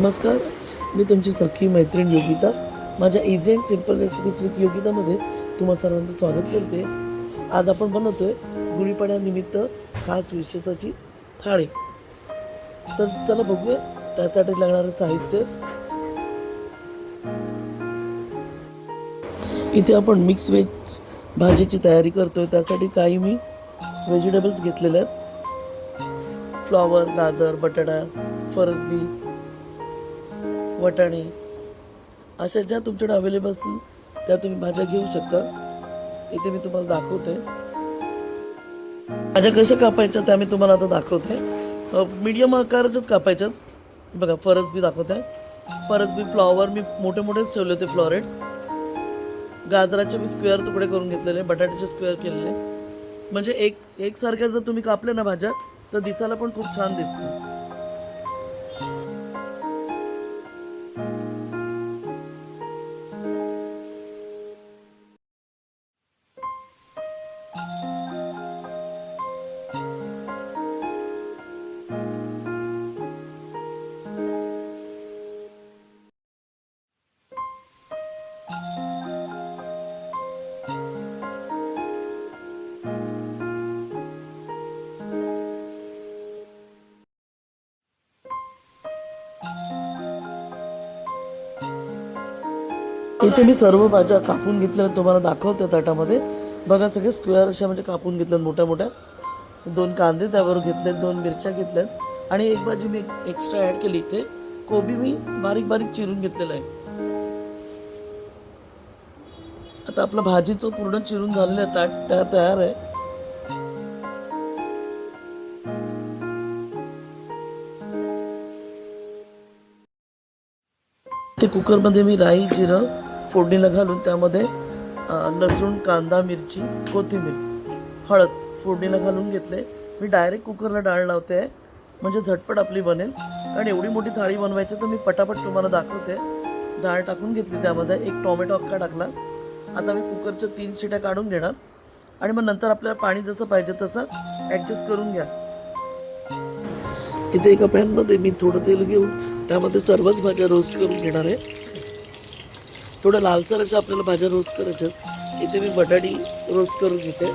नमस्कार. मी तुमची सखी मैत्रीण योगिता. माझ्या easy and simple recipes with योगितामध्ये तुम्हा सर्वांचं स्वागत करते. आज आपण बनवतो आहे गुढीपाड्यानिमित्त खास विशेषाची थाळी. तर चला बघूया त्यासाठी लागणारं साहित्य. इथे आपण मिक्स व्हेज भाजीची तयारी करतोय. त्यासाठी काही मी व्हेजिटेबल्स घेतलेले आहेत. फ्लॉवर गाजर बटाटा फरसबी वाटाणे. अशा ज्या तुमच्याकडे अवेलेबल असतील त्या तुम्ही भाज्या घेऊ शकता. इथे मी तुम्हाला दाखवते. भाज्या कशा कापायच्या त्या मी तुम्हाला आता दाखवते. मीडियम आकाराच्याच कापायच्यात बघा फरसबी दाखवते. बी फ्लॉवर मी मोठे मोठेच ठेवले होते फ्लॉरेट्स गाजराचे मी स्क्वेअर तुकडे करून घेतलेले बटाट्याचे स्क्वेअर केलेले. म्हणजे एक एकसारख्या जर तुम्ही कापल्या ना भाज्या तर दिसायला पण खूप छान दिसते इथे मी सर्व भाज्या कापून घेतल्या तुम्हाला दाखवते ताटामध्ये. बघा सगळे स्क्वेअर अशा म्हणजे कापून घेतल्यात मोठ्या मोठ्या. दोन कांदे त्यावर घेतलेत दोन मिरच्या घेतल्यात. आणि एक भाजी मी एक्स्ट्रा ॲड केली इथे. कोबी मी बारीक बारीक चिरून घेतलेला आहे. आता आपलं भाजीचं पूर्ण चिरून झालेलं आहे ताट त्या तयार आहे. ते कुकरमध्ये मी राई जिरं फोडणीला घालून त्यामध्ये लसूण कांदा मिरची कोथिंबीर हळद फोडणीला घालून घेतले. मी डायरेक्ट कुकरला डाळ लावते म्हणजे झटपट आपली बनेल. कारण एवढी मोठी थाळी बनवायची तर मी पटापट तुम्हाला दाखवते. डाळ टाकून घेतली त्यामध्ये एक टोमॅटो अख्खा टाकला. आता मी कुकरच्या तीन शिट्या काढून घेणार. आणि मग नंतर आपल्याला पाणी जसं पाहिजे तसं ॲडजस्ट करून घ्या. इथे एका पॅनमध्ये मी थोडं तेल घेऊन त्यामध्ये सर्वच भाज्या रोस्ट करून घेणार आहे. थोडं लालसर अशा आपल्याला भाज्या रोस्ट करायच्या आहेत. इथे मी बटाटी रोस्ट करून घेते.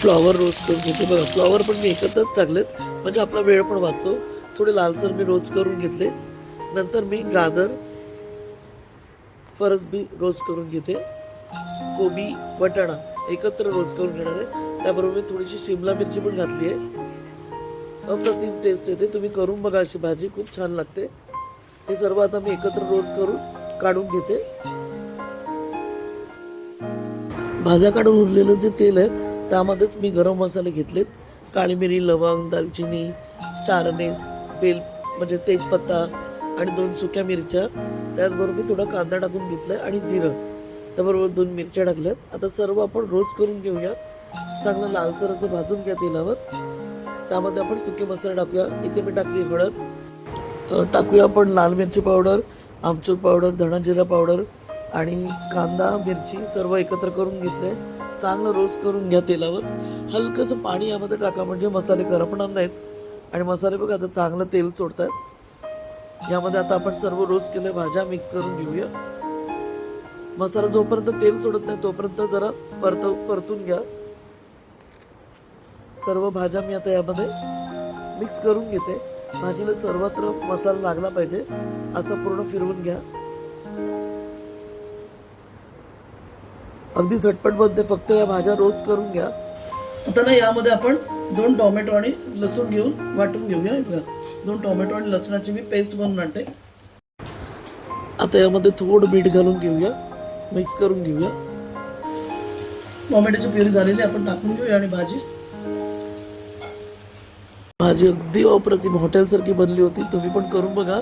फ्लॉवर रोस्ट करून घेते. बघा फ्लॉवर पण मी एकत्रच टाकलेत. म्हणजे आपला वेळ पण वाचतो. थोडे लालसर मी रोस्ट करून घेतले. नंतर मी गाजर फरसबी रोस्ट करून घेते. कोबी वटाणा एकत्र रोस्ट करून घेणार आहे. त्याबरोबर मी थोडीशी शिमला मिरची पण घातली आहे. अप्रतिम टेस्ट येते. तुम्ही करून बघा अशी भाजी खूप छान लागते. हे सर्व आता मी एकत्र रोज करून काढून घेते. भाज्या काढून उरलेलं जे तेल आहे त्यामध्येच मी गरम मसाले घेतलेत. काळी मिरी लवंग दालचिनी स्टारनेस बेल म्हणजे तेजपत्ता आणि दोन सुक्या मिरच्या. त्याचबरोबर मी थोडा कांदा टाकून घेतलं आणि जिरं. त्याबरोबर दोन मिरच्या टाकल्यात. आता सर्व आपण रोज करून घेऊया. चांगलं लालसर असं भाजून घ्या तेलावर. त्यामध्ये आपण सुके मसाले टाकूया. इथे मी टाकली हळद. टाकूया आपण लाल मिरची पावडर आमचूर पावडर धणा जिरा पावडर आणि कांदा मिरची सर्व एकत्र करून घेतले चांगलं रोस्ट करून घ्या तेलावर. हलकंसं पाणी यामध्ये टाका म्हणजे मसाले करपणार नाहीत. आणि मसाले बघा आता चांगलं तेल सोडतात यामध्ये आता आपण सर्व रोस्ट केले भाज्या मिक्स करून घेऊया. मसाला जोपर्यंत तेल सोडत नाही तोपर्यंत जरा परत परतून घ्या. सर्व भाज्या मी आता यामध्ये मिक्स करून घेते. भाजीला सर्वत्र मसाला लागला पाहिजे असं पूर्ण फिरवून घ्या. अगदी झटपट बनते फक्त या भाज्या रोज करून घ्या. आता ना यामध्ये आपण दोन टोमॅटो आणि लसूण घेऊन वाटून घेऊया दोन टोमॅटो आणि लसणाची मी पेस्ट बनवून आणते. आता यामध्ये थोडं मीठ घालून घेऊया मिक्स करून घेऊया. टोमॅटोची प्युरी झालेली आपण टाकून घेऊया आणि भाजी माझी अगदी अप्रतिम हॉटेलसारखी बनली होती. तुम्ही पण करून बघा.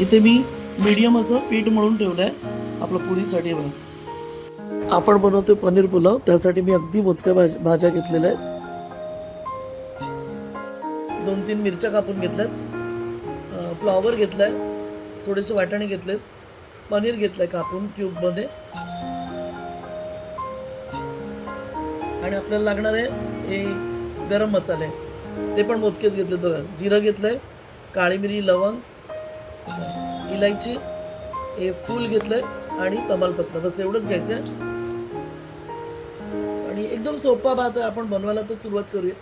इथे मी मीडियम असं पीठ मळून ठेवलंय. आपलं पुरीसाठी बघा आपण बनवतोय पनीर पुलाव. त्यासाठी मी अगदी मोजक्या भाज भाज्या घेतलेल्या आहेत. दोन तीन मिरच्या कापून घेतल्यात. फ्लॉवर घेतलाय. थोडेसे वाटाणे घेतलेत. पनीर घेतलंय कापून क्यूबमध्ये आणि आपल्याला लागणार आहे हे गरम मसाले. ते पण मोजकेच घेतले बघा. जिरं घेतलंय काळी मिरी लवंग इलायची हे फूल घेतलंय आणि तमालपत्र. बस एवढंच घ्यायचं आणि एकदम सोपा भात आहे. आपण बनवायला तर सुरुवात करूया.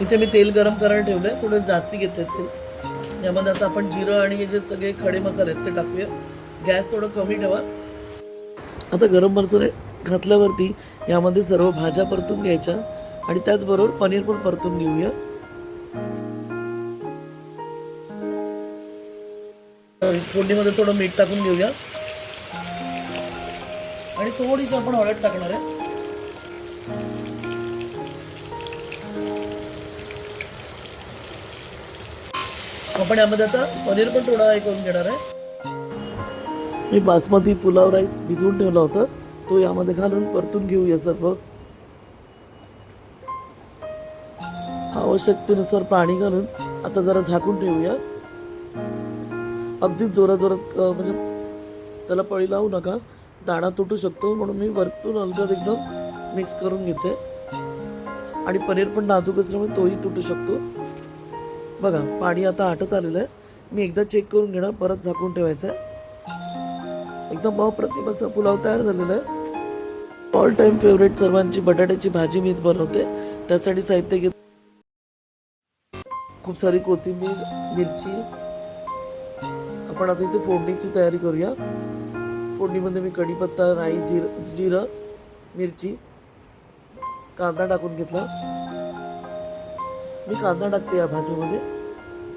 इथे मी तेल गरम करायला ठेवलंय. थोडं जास्ती घेतलंय तेल. यामध्ये आता आपण जिरं आणि हे जे सगळे खडे मसाले आहेत ते टाकूया. गॅस थोडं कमी ठेवा. आता गरम मसाले घातल्यावरती यामध्ये सर्व भाज्या परतून घ्यायच्या. आणि त्याचबरोबर पनीर पण परतून घेऊया. फोडणीमध्ये थोडं मीठ टाकून घेऊया. आणि थोडीशी आपण हळद टाकणार आहे. आपण यामध्ये आता पनीर पण थोडा हे करून घेणार आहे. मी बासमती पुलाव राईस भिजवून ठेवला होता. तो यामध्ये घालून परतून घेऊया सर्व. आवश्यकतेनुसार पाणी घालून आता जरा झाकून ठेवूया. अगदी जोरात जोरात म्हणजे त्याला पळी लावू नका. दाणा तुटू शकतो म्हणून मी वरतून अलगद एकदम मिक्स करून घेते. आणि पनीर पण नाजूक असल्यामुळे तोही तुटू शकतो. बघा पाणी आता आटत आलेलं आहे. मी एकदा चेक करून घेणार परत झाकून ठेवायचं आहे. एकदम अप्रतिम असा पुलाव तयार झालेला आहे. ऑल टाइम फेवरेट सर्वांची बटाट्याची भाजी मी बनवते. त्यासाठी साहित्य घेत खूप सारी कोथिंबीर मिरची. आपण आता इथे फोडणीची तयारी करूया. फोडणीमध्ये मी कढीपत्ता राई जिर जिरं मिरची कांदा टाकून घेतला. मी कांदा टाकते या भाजीमध्ये.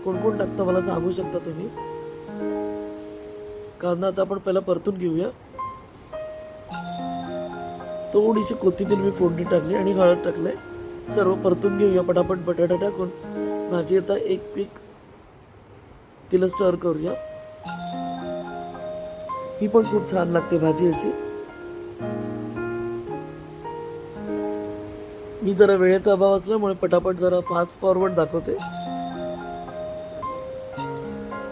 कोण कोण टाकतं मला सांगू शकता तुम्ही? कांदा आता आपण पहिला परतून घेऊया. थोडीशी कोथिंबीर मी फोडणी टाकली आणि हळद टाकले सर्व परतून घेऊया. पटापट बटाटा टाकून. भाजी आता एक पीक तिला स्टर करूया. ही पण खूप छान लागते भाजी अशी. मी जरा वेळेचा अभाव असल्यामुळे पटापट जरा फास्ट फॉरवर्ड दाखवते.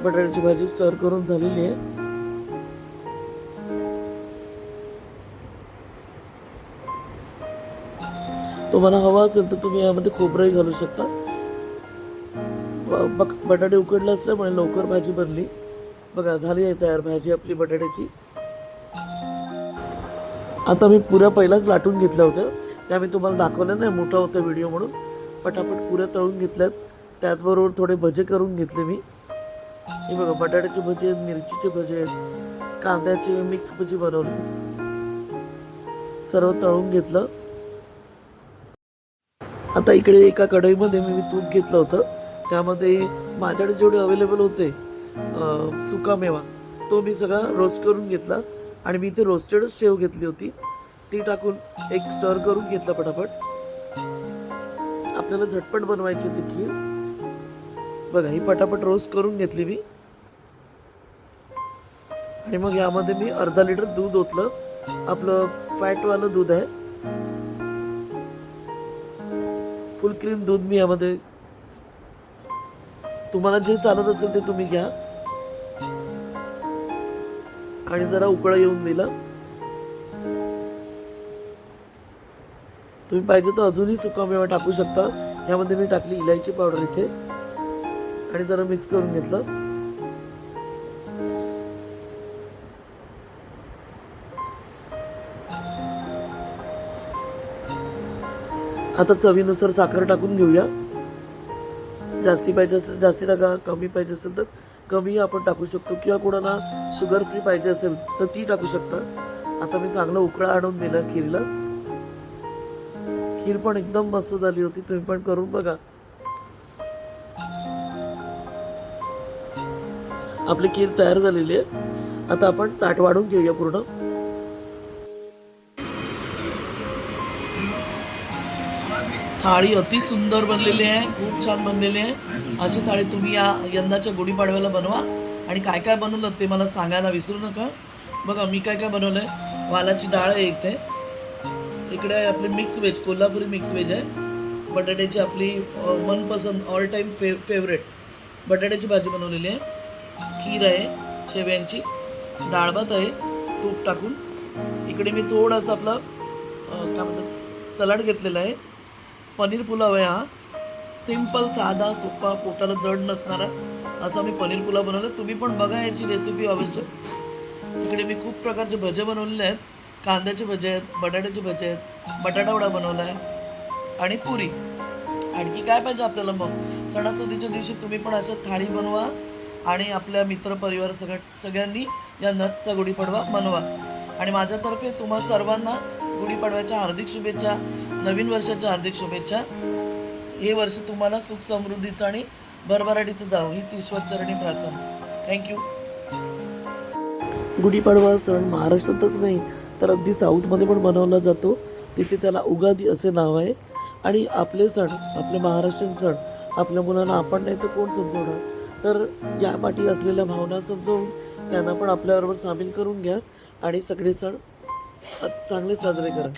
बटाट्याची भाजी स्टर करून झालेली आहे. तुम्हाला हवा असेल तर तुम्ही यामध्ये खोबरंही घालू शकता. बक- बटाटे उकडले असल्यामुळे लवकर भाजी बनली बघा झाली आहे तयार भाजी आपली बटाट्याची. आता मी पुऱ्या पहिलाच लाटून घेतल्या होत्या. त्या मी तुम्हाला दाखवल्या नाही मोठा होता व्हिडिओ म्हणून. पटापट पुऱ्या तळून घेतल्यात. त्याचबरोबर थोडे भजे करून घेतले मी. हे बघा बटाट्याचे भजे आहेत मिरचीचे भजे आहेत. कांद्याचे मिक्स भजी बनवली. सर्व तळून घेतलं. आता इकडे एका कढईमध्ये मी तूप घेतलं होतं. त्यामध्ये माझ्याकडे जेवढे अवेलेबल होते सुकामेवा तो मी सगळा रोस्ट करून घेतला आणि मी इथे रोस्टेडच शेव घेतली होती. ती टाकून एक स्टर करून घेतला पटापट. आपल्याला झटपट बनवायची होती खीर. बघा ही पटापट रोस्ट करून घेतली मी. आणि मग यामध्ये मी अर्धा लिटर दूध ओतलं. आपलं फॅटवालं दूध आहे. फुल क्रीम दूध मी यामध्ये तुम्हाला जे चालत असेल ते तुम्ही घ्या. आणि जरा उकळा येऊन दिला. तुम्ही पाहिजे तर अजूनही सुकामेवा टाकू शकता. यामध्ये मी टाकली इलायची पावडर इथे. आणि जरा मिक्स करून घेतलं. आता चवीनुसार साखर टाकून घेऊया. जास्ती पाहिजे असेल जास्ती टाका कमी पाहिजे असेल तर कमी आपण टाकू शकतो. किंवा कोणाला शुगर फ्री पाहिजे असेल तर ती टाकू शकता. आता मी चांगलं उकळा आणून दिलं खीरला. खीर पण एकदम मस्त झाली होती. तुम्ही पण करून बघा. आपली खीर तयार झालेली आहे. आता आपण ताट वाढून घेऊया पूर्ण. थाळी अति सुंदर बनलेली आहे खूप छान बनलेली आहे. अशी थाळी तुम्ही या यंदाच्या गुढीपाडव्याला बनवा. आणि काय काय बनवलं ते मला सांगायला विसरू नका. बघा मी काय काय बनवलं आहे वालाची डाळ आहे इथे. इकडे आहे आपली mix veg Kolhapuri mix veg आहे. बटाट्याची आपली मनपसंत ऑल टाईम फे फेवरेट बटाट्याची भाजी बनवलेली आहे. खीर आहे शेव्यांची. डाळभात आहे तूप टाकून. इकडे मी थोडासा आपलं काय म्हणतात? सलाड घेतलेला आहे. पनीर पुलाव आहे हा. सिंपल साधा सोपा पोटाला जड नसणारा असा मी पनीर पुलाव बनवला. तुम्ही पण बघा याची रेसिपी अवश्य. इकडे मी खूप प्रकारचे भजे बनवलेले आहेत. कांद्याचे भजे आहेत बटाट्याचे भजे आहेत बटाटा वडा बनवला आहे आणि पुरी. आणखी काय पाहिजे आपल्याला मग? सणासुदीच्या दिवशी तुम्ही पण अशा थाळी बनवा आणि आपल्या मित्रपरिवार सगळ्या सगळ्यांनी या नथचा गुढीपाडवा बनवा आणि माझ्यातर्फे तुम्हा सर्वांना गुढीपाडव्याच्या हार्दिक शुभेच्छा. नवीन वर्षाच्या हार्दिक शुभेच्छा. हे वर्ष तुम्हाला सुख समृद्धीचं आणि भरभराटीचं जावं. हीच ईश्वरचरणी प्रार्थना. थँक्यू गुढीपाडवा सण महाराष्ट्रातच नाही तर अगदी साऊथमध्ये पण बनवला जातो. तिथे त्याला उगादी असे नाव आहे. आणि आपले सण आपले महाराष्ट्रीयन सण आपल्या मुलांना आपण नाही तर कोण समजवणार? तर या पाठी असलेल्या भावना समजवून त्यांना पण आपल्याबरोबर सामील करून घ्या. आणि सगळे सण चांगले साजरे करा.